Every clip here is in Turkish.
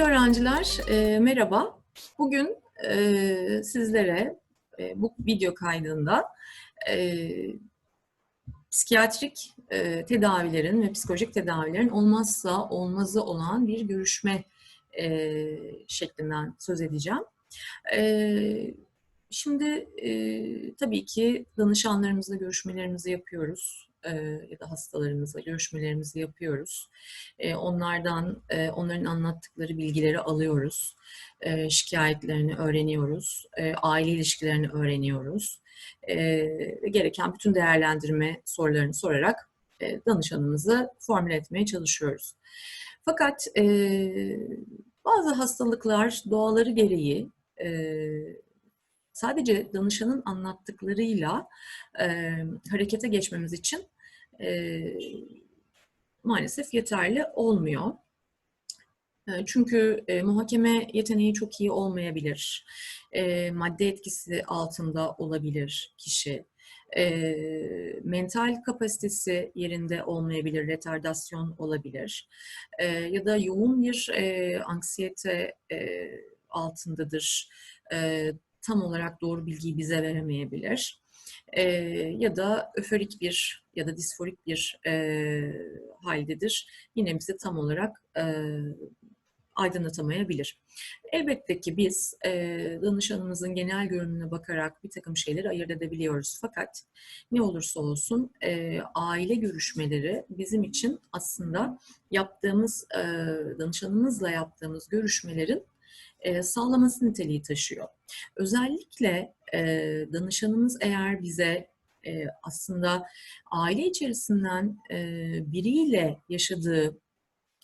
Sevgili öğrenciler, e, merhaba. Bugün e, sizlere e, bu video kaydında e, psikiyatrik e, tedavilerin ve psikolojik tedavilerin olmazsa olmazı olan bir görüşme e, şeklinden söz edeceğim. E, şimdi e, tabii ki danışanlarımızla görüşmelerimizi yapıyoruz ya da hastalarımızla görüşmelerimizi yapıyoruz. Onlardan, onların anlattıkları bilgileri alıyoruz. Şikayetlerini öğreniyoruz. Aile ilişkilerini öğreniyoruz. E, gereken bütün değerlendirme sorularını sorarak danışanımızı formüle etmeye çalışıyoruz. Fakat bazı hastalıklar doğaları gereği sadece danışanın anlattıklarıyla e, harekete geçmemiz için e, maalesef yeterli olmuyor. Çünkü e, muhakeme yeteneği çok iyi olmayabilir. E, madde etkisi altında olabilir kişi. E, mental kapasitesi yerinde olmayabilir, retardasyon olabilir. E, ya da yoğun bir e, anksiyete e, altındadır. E, tam olarak doğru bilgiyi bize veremeyebilir. E, ya da öforik bir ya da disforik bir e, haldedir. Yine bize tam olarak e, aydınlatamayabilir. Elbette ki biz e, danışanımızın genel görünümüne bakarak bir takım şeyleri ayırt edebiliyoruz. Fakat ne olursa olsun e, aile görüşmeleri bizim için aslında yaptığımız, e, danışanımızla yaptığımız görüşmelerin e, sağlaması niteliği taşıyor. Özellikle e, danışanımız eğer bize e, aslında aile içerisinden e, biriyle yaşadığı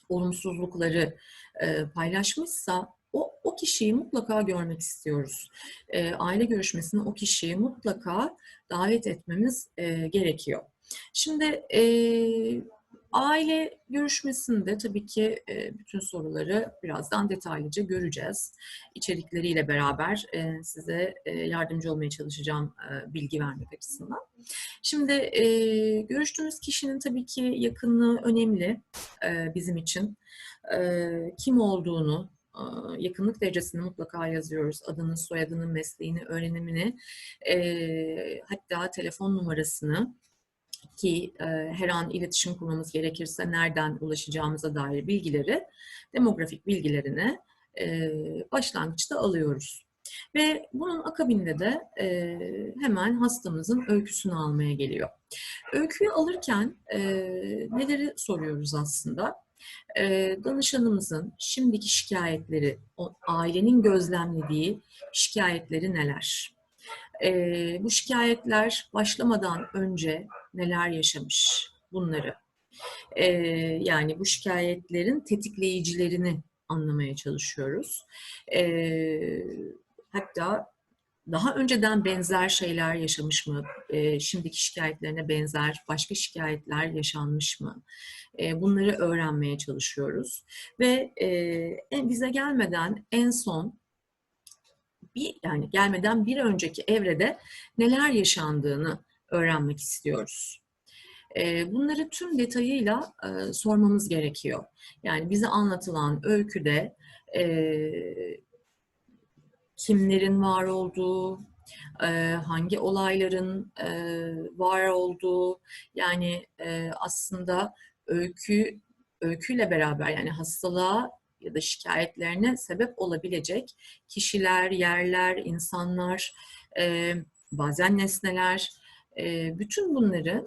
olumsuzlukları e, paylaşmışsa o, o kişiyi mutlaka görmek istiyoruz. E, aile görüşmesine o kişiyi mutlaka davet etmemiz e, gerekiyor. Şimdi e, Aile görüşmesinde tabii ki bütün soruları birazdan detaylıca göreceğiz. İçerikleriyle beraber size yardımcı olmaya çalışacağım bilgi vermek açısından. Şimdi görüştüğümüz kişinin tabii ki yakınlığı önemli bizim için. Kim olduğunu, yakınlık derecesini mutlaka yazıyoruz. Adını, soyadını, mesleğini, öğrenimini, hatta telefon numarasını ki e, her an iletişim kurmamız gerekirse nereden ulaşacağımıza dair bilgileri, demografik bilgilerini e, başlangıçta alıyoruz. Ve bunun akabinde de e, hemen hastamızın öyküsünü almaya geliyor. Öyküyü alırken e, neleri soruyoruz aslında? E, danışanımızın şimdiki şikayetleri, o, ailenin gözlemlediği şikayetleri neler? E, bu şikayetler başlamadan önce neler yaşamış bunları. E, yani bu şikayetlerin tetikleyicilerini anlamaya çalışıyoruz. E, hatta daha önceden benzer şeyler yaşamış mı? E, şimdiki şikayetlerine benzer başka şikayetler yaşanmış mı? E, bunları öğrenmeye çalışıyoruz. Ve e, bize gelmeden en son bir yani gelmeden bir önceki evrede neler yaşandığını öğrenmek istiyoruz. Bunları tüm detayıyla sormamız gerekiyor. Yani bize anlatılan öyküde kimlerin var olduğu, hangi olayların var olduğu, yani aslında öykü öyküyle beraber yani hastalığa ya da şikayetlerine sebep olabilecek kişiler, yerler, insanlar, bazen nesneler, bütün bunları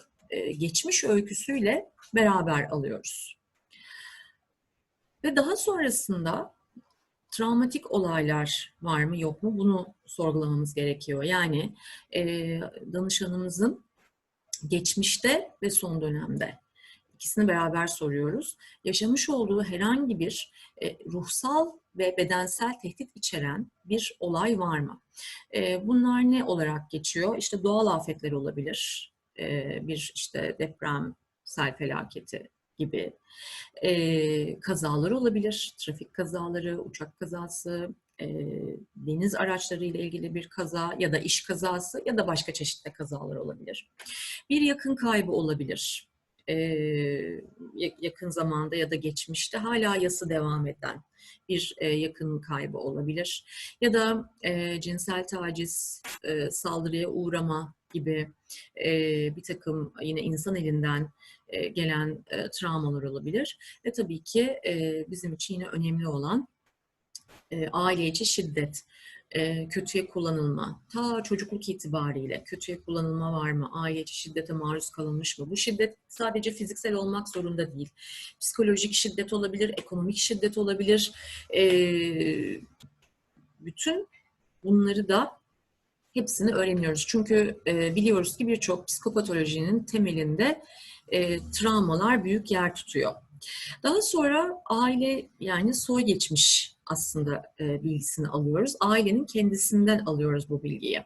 geçmiş öyküsüyle beraber alıyoruz. Ve daha sonrasında travmatik olaylar var mı yok mu bunu sorgulamamız gerekiyor. Yani e, danışanımızın geçmişte ve son dönemde ikisini beraber soruyoruz. Yaşamış olduğu herhangi bir e, ruhsal ve bedensel tehdit içeren bir olay var mı? E, bunlar ne olarak geçiyor? İşte doğal afetler olabilir, e, bir işte deprem, sel felaketi gibi e, kazalar olabilir. Trafik kazaları, uçak kazası, e, deniz araçları ile ilgili bir kaza ya da iş kazası ya da başka çeşitli kazalar olabilir. Bir yakın kaybı olabilir. Yakın zamanda ya da geçmişte hala yası devam eden bir yakın kaybı olabilir. Ya da cinsel taciz, saldırıya uğrama gibi bir takım yine insan elinden gelen travmalar olabilir. Ve tabii ki bizim için yine önemli olan e, aile içi şiddet kötüye kullanılma, ta çocukluk itibariyle kötüye kullanılma var mı, aile içi şiddete maruz kalınmış mı? Bu şiddet sadece fiziksel olmak zorunda değil. Psikolojik şiddet olabilir, ekonomik şiddet olabilir. Bütün bunları da hepsini öğreniyoruz. Çünkü biliyoruz ki birçok psikopatolojinin temelinde travmalar büyük yer tutuyor. Daha sonra aile yani soy geçmiş aslında e, bilgisini alıyoruz. Ailenin kendisinden alıyoruz bu bilgiyi.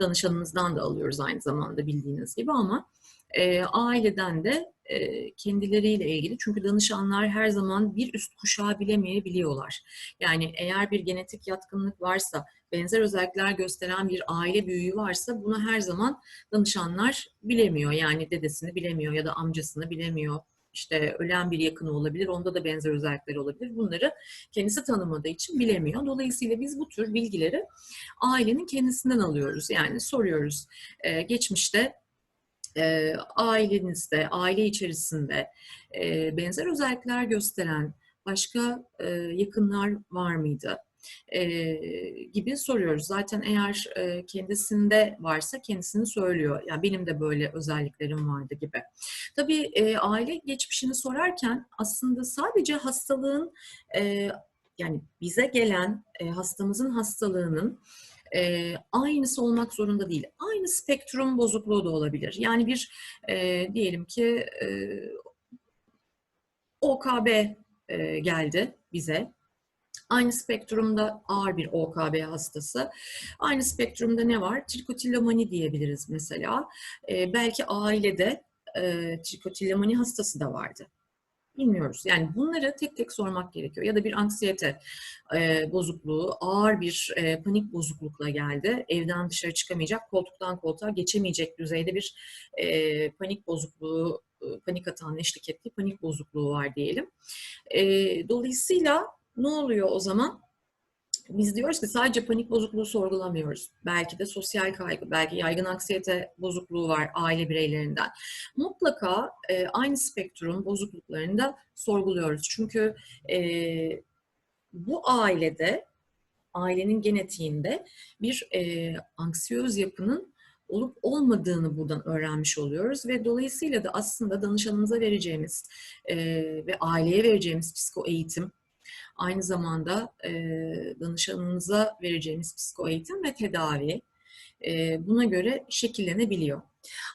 Danışanımızdan da alıyoruz aynı zamanda bildiğiniz gibi ama e, aileden de e, kendileriyle ilgili. Çünkü danışanlar her zaman bir üst kuşağı bilemeyebiliyorlar. Yani eğer bir genetik yatkınlık varsa, benzer özellikler gösteren bir aile büyüğü varsa bunu her zaman danışanlar bilemiyor. Yani dedesini bilemiyor ya da amcasını bilemiyor işte ölen bir yakını olabilir, onda da benzer özellikler olabilir. Bunları kendisi tanımadığı için bilemiyor. Dolayısıyla biz bu tür bilgileri ailenin kendisinden alıyoruz. Yani soruyoruz. Ee, geçmişte e, ailenizde, aile içerisinde e, benzer özellikler gösteren başka e, yakınlar var mıydı? E, gibi soruyoruz. Zaten eğer e, kendisinde varsa kendisini söylüyor. Yani benim de böyle özelliklerim vardı gibi. Tabii e, aile geçmişini sorarken aslında sadece hastalığın e, yani bize gelen e, hastamızın hastalığının e, aynısı olmak zorunda değil. Aynı spektrum bozukluğu da olabilir. Yani bir e, diyelim ki e, OKB e, geldi bize Aynı spektrumda ağır bir OKB hastası. Aynı spektrumda ne var? Trikotilomani diyebiliriz mesela. E, belki ailede e, trikotilomani hastası da vardı. Bilmiyoruz. Yani bunları tek tek sormak gerekiyor. Ya da bir anksiyete e, bozukluğu, ağır bir e, panik bozuklukla geldi. Evden dışarı çıkamayacak, koltuktan koltuğa geçemeyecek düzeyde bir e, panik bozukluğu, e, panik atağının eşlik ettiği panik bozukluğu var diyelim. E, dolayısıyla ne oluyor o zaman? Biz diyoruz ki sadece panik bozukluğu sorgulamıyoruz. Belki de sosyal kaygı, belki yaygın aksiyete bozukluğu var aile bireylerinden. Mutlaka e, aynı spektrum bozukluklarını da sorguluyoruz. Çünkü e, bu ailede, ailenin genetiğinde bir e, anksiyöz yapının olup olmadığını buradan öğrenmiş oluyoruz ve dolayısıyla da aslında danışanımıza vereceğimiz e, ve aileye vereceğimiz psiko eğitim Aynı zamanda e, danışanınıza vereceğimiz psiko eğitim ve tedavi e, buna göre şekillenebiliyor.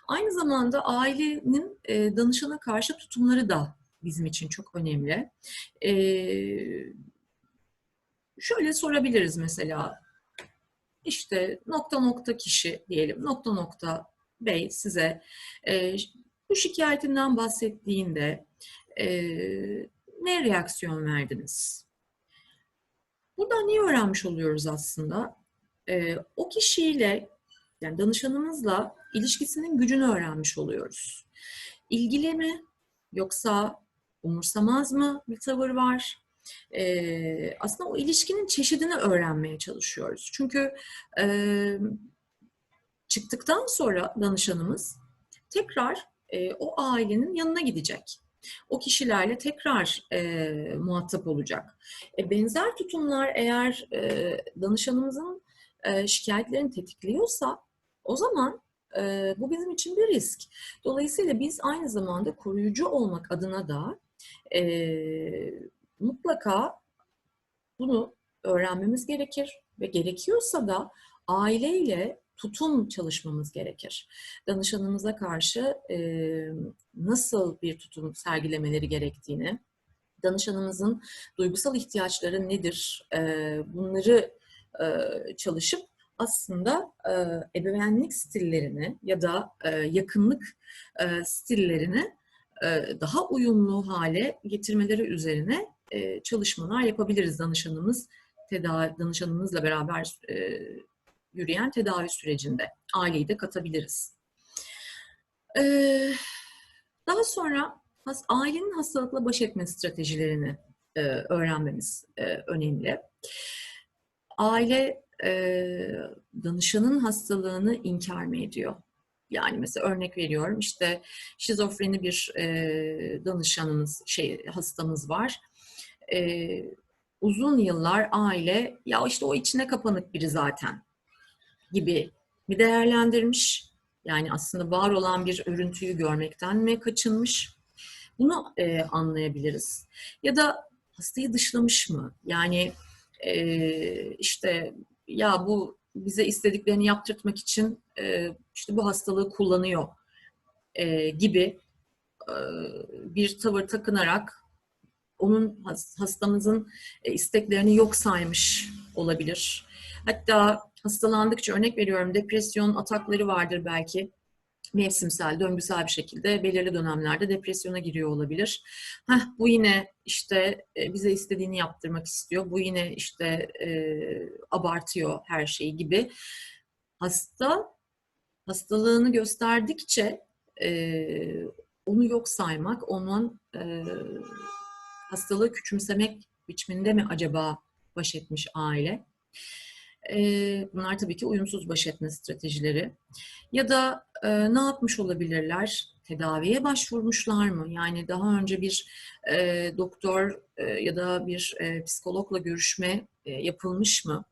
Aynı zamanda ailenin e, danışana karşı tutumları da bizim için çok önemli. E, şöyle sorabiliriz mesela, işte nokta nokta kişi diyelim, nokta nokta bey size e, bu şikayetinden bahsettiğinde e, ne reaksiyon verdiniz? Buradan neyi öğrenmiş oluyoruz aslında? Ee, o kişiyle, yani danışanımızla ilişkisinin gücünü öğrenmiş oluyoruz. İlgili mi yoksa umursamaz mı bir tavır var? Ee, aslında o ilişkinin çeşidini öğrenmeye çalışıyoruz. Çünkü e, çıktıktan sonra danışanımız tekrar e, o ailenin yanına gidecek o kişilerle tekrar e, muhatap olacak. E, benzer tutumlar eğer e, danışanımızın e, şikayetlerini tetikliyorsa o zaman e, bu bizim için bir risk. Dolayısıyla biz aynı zamanda koruyucu olmak adına da e, mutlaka bunu öğrenmemiz gerekir ve gerekiyorsa da aileyle tutum çalışmamız gerekir. Danışanımıza karşı e, nasıl bir tutum sergilemeleri gerektiğini, danışanımızın duygusal ihtiyaçları nedir, e, bunları e, çalışıp aslında e, ebeveynlik stillerini ya da e, yakınlık e, stillerini e, daha uyumlu hale getirmeleri üzerine e, çalışmalar yapabiliriz danışanımız tedavi danışanımızla beraber e, yürüyen tedavi sürecinde aileyi de katabiliriz. Ee, Daha sonra ailenin hastalıkla baş etme stratejilerini e, öğrenmemiz e, önemli. Aile e, danışanın hastalığını inkar mı ediyor? Yani mesela örnek veriyorum işte şizofreni bir danışanımız, şey hastamız var. Uzun yıllar aile ya işte o içine kapanık biri zaten gibi mi değerlendirmiş? Yani aslında var olan bir örüntüyü görmekten mi kaçınmış? Bunu e, anlayabiliriz. Ya da hastayı dışlamış mı? Yani e, işte ya bu bize istediklerini yaptırtmak için e, işte bu hastalığı kullanıyor e, gibi e, bir tavır takınarak onun hastamızın e, isteklerini yok saymış olabilir. Hatta hastalandıkça örnek veriyorum depresyon atakları vardır belki mevsimsel, döngüsel bir şekilde belirli dönemlerde depresyona giriyor olabilir. Heh, bu yine işte e, bize istediğini yaptırmak istiyor. Bu yine işte e, abartıyor her şeyi gibi. Hasta hastalığını gösterdikçe e, onu yok saymak, onun e, hastalığı küçümsemek biçiminde mi acaba baş etmiş aile? Bunlar tabii ki uyumsuz baş etme stratejileri. Ya da ne yapmış olabilirler? Tedaviye başvurmuşlar mı? Yani daha önce bir doktor ya da bir psikologla görüşme yapılmış mı?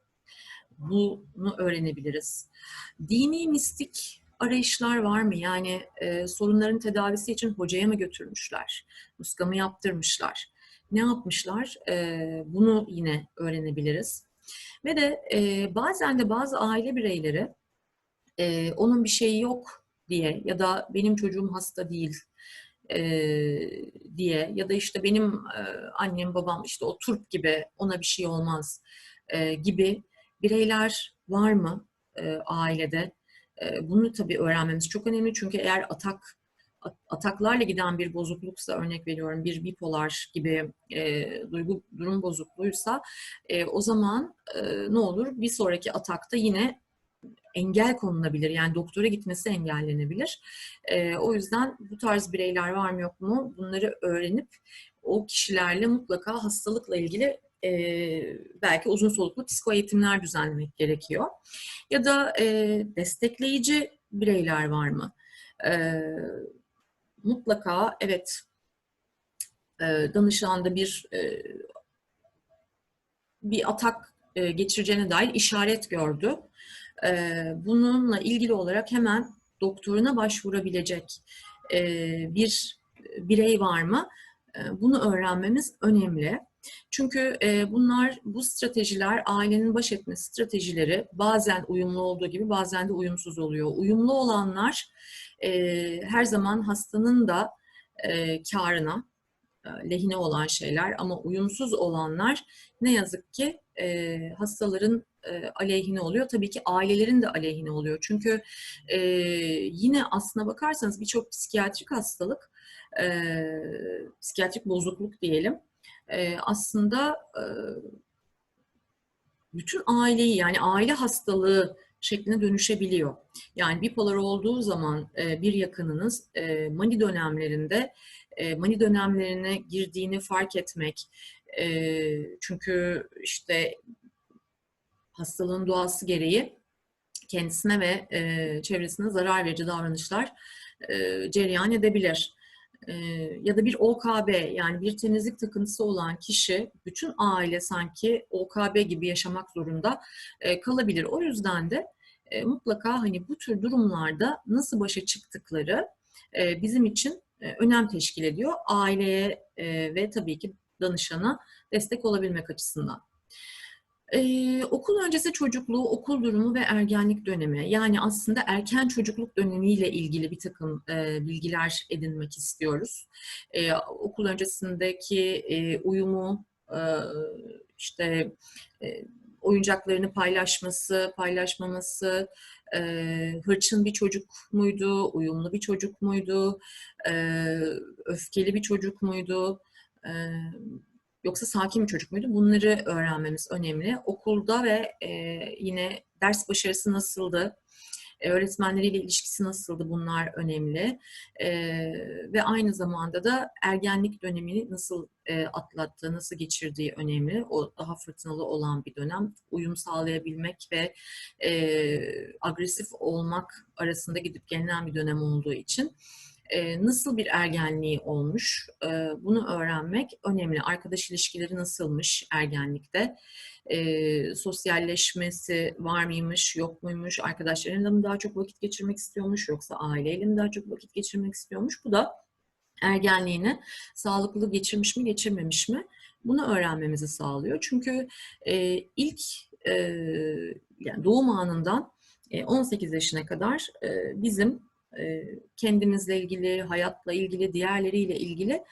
Bunu öğrenebiliriz. Dini mistik arayışlar var mı? Yani sorunların tedavisi için hocaya mı götürmüşler? Muska mı yaptırmışlar? Ne yapmışlar? Bunu yine öğrenebiliriz. Ve de e, bazen de bazı aile bireyleri e, onun bir şeyi yok diye ya da benim çocuğum hasta değil e, diye ya da işte benim e, annem babam işte o turp gibi ona bir şey olmaz e, gibi bireyler var mı e, ailede? E, bunu tabii öğrenmemiz çok önemli çünkü eğer atak ataklarla giden bir bozukluksa örnek veriyorum bir bipolar gibi e, duygu durum bozukluğuysa e, o zaman e, ne olur bir sonraki atakta yine engel konulabilir. Yani doktora gitmesi engellenebilir. E, o yüzden bu tarz bireyler var mı yok mu bunları öğrenip o kişilerle mutlaka hastalıkla ilgili e, belki uzun soluklu psiko eğitimler düzenlemek gerekiyor. Ya da e, destekleyici bireyler var mı? E, mutlaka evet e, danışanda bir e, bir atak e, geçireceğine dair işaret gördü. Bununla ilgili olarak hemen doktoruna başvurabilecek bir birey var mı? Bunu öğrenmemiz önemli. Çünkü bunlar, bu stratejiler, ailenin baş etme stratejileri bazen uyumlu olduğu gibi bazen de uyumsuz oluyor. Uyumlu olanlar e, her zaman hastanın da e, karına, e, lehine olan şeyler ama uyumsuz olanlar ne yazık ki e, hastaların e, aleyhine oluyor. Tabii ki ailelerin de aleyhine oluyor. Çünkü e, yine aslına bakarsanız birçok psikiyatrik hastalık, e, psikiyatrik bozukluk diyelim, e, aslında e, bütün aileyi yani aile hastalığı şekline dönüşebiliyor. Yani bipolar olduğu zaman e, bir yakınınız e, mani dönemlerinde e, mani dönemlerine girdiğini fark etmek, e, çünkü işte hastalığın doğası gereği kendisine ve e, çevresine zarar verici davranışlar e, cereyan edebilir. E, ya da bir OKB yani bir temizlik takıntısı olan kişi bütün aile sanki OKB gibi yaşamak zorunda e, kalabilir. O yüzden de e, mutlaka hani bu tür durumlarda nasıl başa çıktıkları bizim için önem teşkil ediyor. Aileye ve tabii ki danışana destek olabilmek açısından. Ee, okul öncesi çocukluğu, okul durumu ve ergenlik dönemi. Yani aslında erken çocukluk dönemiyle ilgili bir takım e, bilgiler edinmek istiyoruz. E, okul öncesindeki e, uyumu, e, işte e, oyuncaklarını paylaşması, paylaşmaması, e, hırçın bir çocuk muydu, uyumlu bir çocuk muydu, e, öfkeli bir çocuk muydu, e, yoksa sakin bir çocuk muydu? Bunları öğrenmemiz önemli. Okulda ve e, yine ders başarısı nasıldı? E, öğretmenleriyle ilişkisi nasıldı bunlar önemli. E, ve aynı zamanda da ergenlik dönemini nasıl e, atlattığı, nasıl geçirdiği önemli. O daha fırtınalı olan bir dönem. Uyum sağlayabilmek ve e, agresif olmak arasında gidip gelinen bir dönem olduğu için nasıl bir ergenliği olmuş bunu öğrenmek önemli. Arkadaş ilişkileri nasılmış ergenlikte? Sosyalleşmesi var mıymış, yok muymuş? Arkadaşlarıyla mı daha çok vakit geçirmek istiyormuş yoksa aileyle mi daha çok vakit geçirmek istiyormuş? Bu da ergenliğini sağlıklı geçirmiş mi, geçirmemiş mi? Bunu öğrenmemizi sağlıyor. Çünkü ilk yani doğum anından 18 yaşına kadar bizim kendimizle ilgili, hayatla ilgili, diğerleriyle ilgili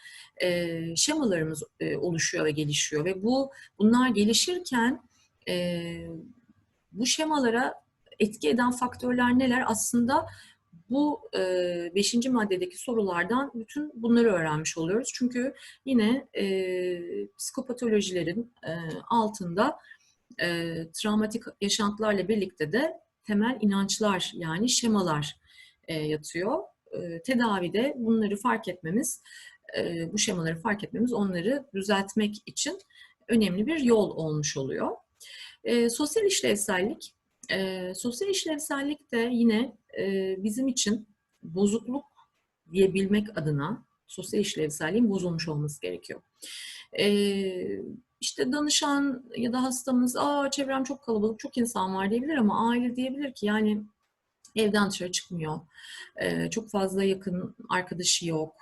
şemalarımız oluşuyor ve gelişiyor. Ve bu bunlar gelişirken bu şemalara etki eden faktörler neler? Aslında bu beşinci maddedeki sorulardan bütün bunları öğrenmiş oluyoruz. Çünkü yine psikopatolojilerin altında travmatik yaşantılarla birlikte de temel inançlar yani şemalar e, yatıyor. E, tedavide bunları fark etmemiz, e, bu şemaları fark etmemiz onları düzeltmek için önemli bir yol olmuş oluyor. sosyal işlevsellik, sosyal işlevsellik de yine bizim için bozukluk diyebilmek adına sosyal işlevselliğin bozulmuş olması gerekiyor. İşte danışan ya da hastamız, aa çevrem çok kalabalık, çok insan var diyebilir ama aile diyebilir ki yani evden dışarı çıkmıyor, çok fazla yakın arkadaşı yok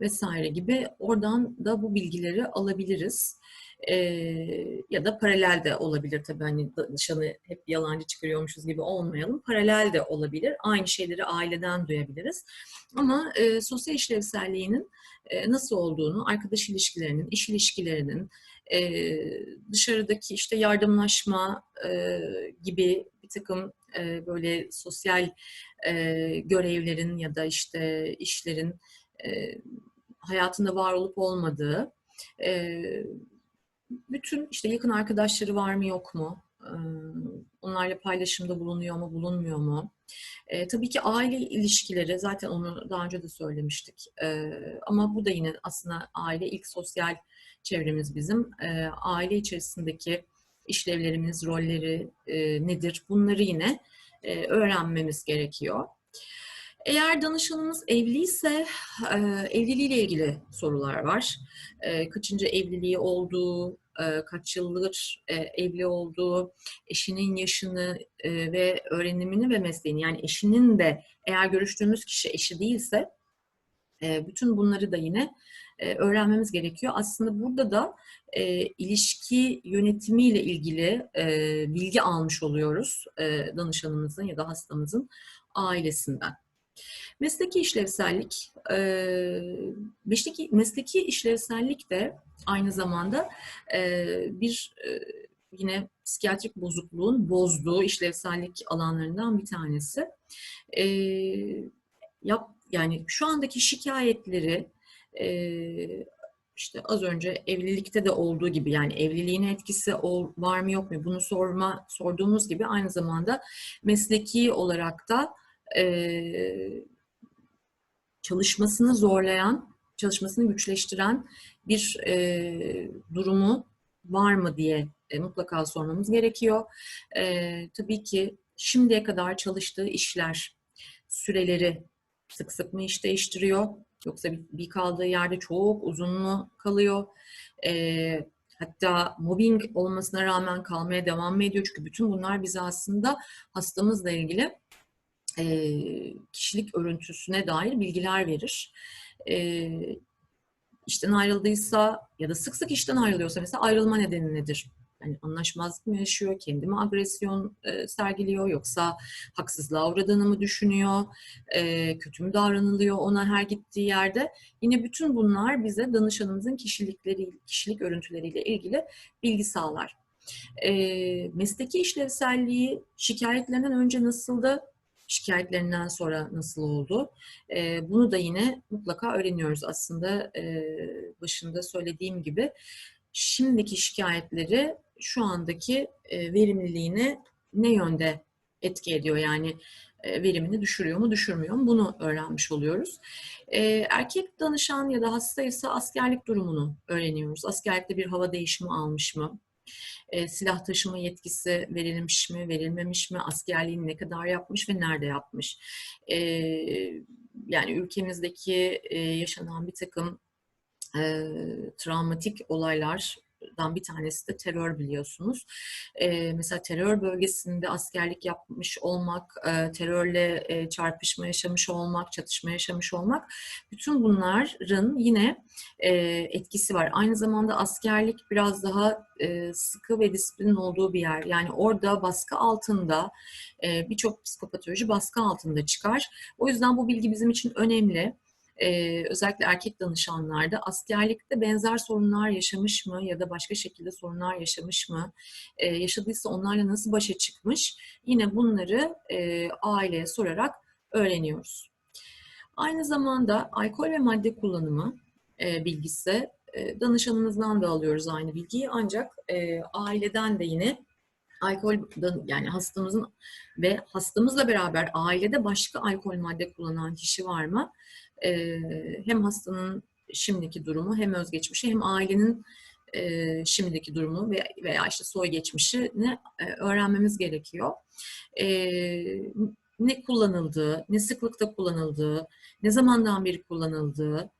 vesaire gibi oradan da bu bilgileri alabiliriz. E, ya da paralel de olabilir tabii hani danışanı hep yalancı çıkarıyormuşuz gibi olmayalım. Paralel de olabilir. Aynı şeyleri aileden duyabiliriz. Ama e, sosyal işlevselliğinin e, nasıl olduğunu, arkadaş ilişkilerinin, iş ilişkilerinin, e, dışarıdaki işte yardımlaşma e, gibi bir takım böyle sosyal görevlerin ya da işte işlerin hayatında var olup olmadığı, bütün işte yakın arkadaşları var mı yok mu, onlarla paylaşımda bulunuyor mu bulunmuyor mu? Tabii ki aile ilişkileri zaten onu daha önce de söylemiştik. Ama bu da yine aslında aile ilk sosyal çevremiz bizim. Aile içerisindeki işlevlerimiz, rolleri e, nedir? Bunları yine e, öğrenmemiz gerekiyor. Eğer danışanımız evliyse e, evliliğiyle ilgili sorular var. E, kaçıncı evliliği olduğu, e, kaç yıldır e, evli olduğu, eşinin yaşını e, ve öğrenimini ve mesleğini yani eşinin de eğer görüştüğümüz kişi eşi değilse e, bütün bunları da yine e, öğrenmemiz gerekiyor. Aslında burada da e, ilişki yönetimiyle ilgili e, bilgi almış oluyoruz e, danışanımızın ya da hastamızın ailesinden. Mesleki işlevsellik, e, mesleki, mesleki işlevsellik de aynı zamanda e, bir e, yine psikiyatrik bozukluğun bozduğu işlevsellik alanlarından bir tanesi. E, yap, yani şu andaki şikayetleri işte az önce evlilikte de olduğu gibi yani evliliğin etkisi var mı yok mu bunu sorma sorduğumuz gibi aynı zamanda mesleki olarak da çalışmasını zorlayan, çalışmasını güçleştiren bir durumu var mı diye mutlaka sormamız gerekiyor. Tabii ki şimdiye kadar çalıştığı işler, süreleri sık sık mı iş değiştiriyor? Yoksa bir, bir kaldığı yerde çok uzun mu kalıyor? E, hatta mobbing olmasına rağmen kalmaya devam ediyor? Çünkü bütün bunlar bize aslında hastamızla ilgili e, kişilik örüntüsüne dair bilgiler verir. E, işten ayrıldıysa ya da sık sık işten ayrılıyorsa mesela ayrılma nedeni nedir? Yani anlaşmazlık mı yaşıyor, kendi mi agresyon e, sergiliyor yoksa haksızlığa uğradığını mı düşünüyor, e, kötü mü davranılıyor ona her gittiği yerde. Yine bütün bunlar bize danışanımızın kişilikleri, kişilik örüntüleriyle ilgili bilgi sağlar. E, mesleki işlevselliği şikayetlerinden önce nasıldı? şikayetlerinden sonra nasıl oldu? E, bunu da yine mutlaka öğreniyoruz aslında e, başında söylediğim gibi. Şimdiki şikayetleri şu andaki e, verimliliğine ne yönde etki ediyor? Yani e, verimini düşürüyor mu, düşürmüyor mu bunu öğrenmiş oluyoruz. E, erkek danışan ya da hasta ise askerlik durumunu öğreniyoruz. Askerlikte bir hava değişimi almış mı? E, silah taşıma yetkisi verilmiş mi, verilmemiş mi? Askerliğini ne kadar yapmış ve nerede yapmış? Yani ülkemizdeki yaşanan bir takım e, travmatik olaylardan bir tanesi de terör biliyorsunuz. E, mesela terör bölgesinde askerlik yapmış olmak, e, terörle e, çarpışma yaşamış olmak, çatışma yaşamış olmak, bütün bunların yine e, etkisi var. Aynı zamanda askerlik biraz daha e, sıkı ve disiplinin olduğu bir yer. Yani orada baskı altında e, birçok psikopatoloji baskı altında çıkar. O yüzden bu bilgi bizim için önemli e, özellikle erkek danışanlarda askerlikte benzer sorunlar yaşamış mı ya da başka şekilde sorunlar yaşamış mı, e, yaşadıysa onlarla nasıl başa çıkmış yine bunları e, aileye sorarak öğreniyoruz. Aynı zamanda alkol ve madde kullanımı e, bilgisi e, danışanımızdan da alıyoruz aynı bilgiyi ancak e, aileden de yine alkol yani hastamızın ve hastamızla beraber ailede başka alkol madde kullanan kişi var mı? Hem hastanın şimdiki durumu hem özgeçmişi hem ailenin şimdiki durumu veya işte soy geçmişini öğrenmemiz gerekiyor. Ne kullanıldığı, ne sıklıkta kullanıldığı, ne zamandan beri kullanıldığı,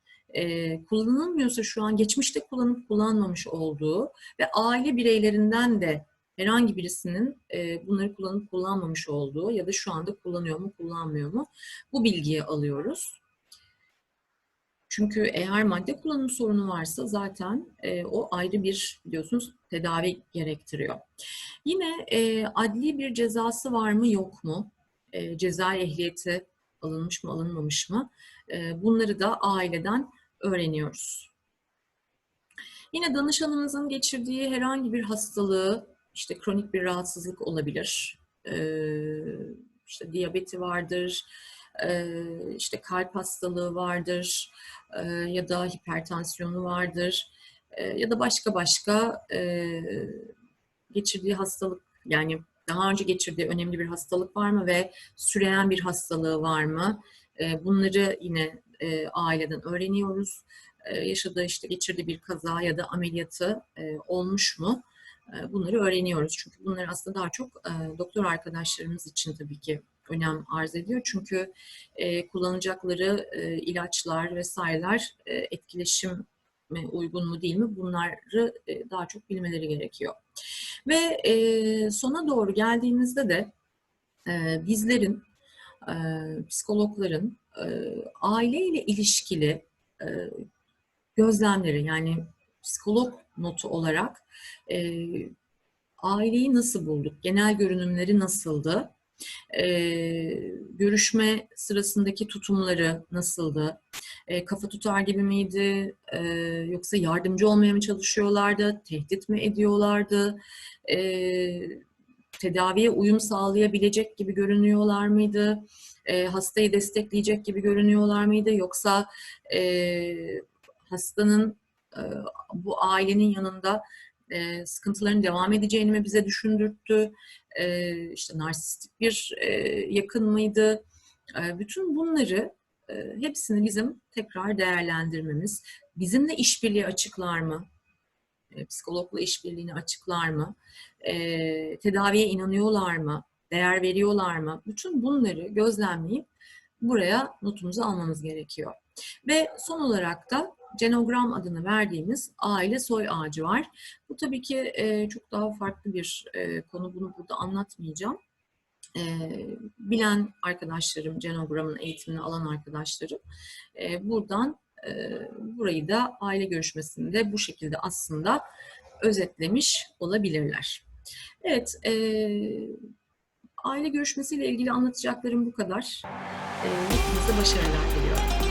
kullanılmıyorsa şu an geçmişte kullanıp kullanmamış olduğu ve aile bireylerinden de herhangi birisinin bunları kullanıp kullanmamış olduğu ya da şu anda kullanıyor mu kullanmıyor mu bu bilgiyi alıyoruz. Çünkü eğer madde kullanım sorunu varsa zaten e, o ayrı bir biliyorsunuz tedavi gerektiriyor. Yine e, adli bir cezası var mı yok mu? E, ceza ehliyeti alınmış mı alınmamış mı? E, bunları da aileden öğreniyoruz. Yine danışanımızın geçirdiği herhangi bir hastalığı, işte kronik bir rahatsızlık olabilir, e, işte diyabeti vardır, işte kalp hastalığı vardır ya da hipertansiyonu vardır ya da başka başka geçirdiği hastalık yani daha önce geçirdiği önemli bir hastalık var mı ve süreyen bir hastalığı var mı? Bunları yine aileden öğreniyoruz. Yaşadığı işte geçirdiği bir kaza ya da ameliyatı olmuş mu? Bunları öğreniyoruz. Çünkü bunlar aslında daha çok doktor arkadaşlarımız için tabii ki önem arz ediyor. Çünkü e, kullanacakları e, ilaçlar vesaireler e, etkileşim mi, uygun mu değil mi bunları e, daha çok bilmeleri gerekiyor. Ve e, sona doğru geldiğimizde de e, bizlerin, e, psikologların e, aileyle ilişkili e, gözlemleri yani psikolog notu olarak e, aileyi nasıl bulduk, genel görünümleri nasıldı, e, görüşme sırasındaki tutumları nasıldı? E, kafa tutar gibi miydi? E, yoksa yardımcı olmaya mı çalışıyorlardı? Tehdit mi ediyorlardı? E, tedaviye uyum sağlayabilecek gibi görünüyorlar mıydı? E, hastayı destekleyecek gibi görünüyorlar mıydı? Yoksa e, hastanın e, bu ailenin yanında e, sıkıntıların devam edeceğini mi bize düşündürttü? E, işte narsistik bir e, yakın mıydı? E, bütün bunları e, hepsini bizim tekrar değerlendirmemiz, bizimle işbirliği açıklar mı? E, psikologla işbirliğini açıklar mı? E, tedaviye inanıyorlar mı? Değer veriyorlar mı? Bütün bunları gözlemleyip buraya notumuzu almamız gerekiyor. Ve son olarak da genogram adını verdiğimiz aile soy ağacı var. Bu tabii ki e, çok daha farklı bir e, konu. Bunu burada anlatmayacağım. E, bilen arkadaşlarım, genogramın eğitimini alan arkadaşlarım e, buradan e, burayı da aile görüşmesinde bu şekilde aslında özetlemiş olabilirler. Evet, e, aile görüşmesiyle ilgili anlatacaklarım bu kadar. E, hepinize başarılar diliyorum.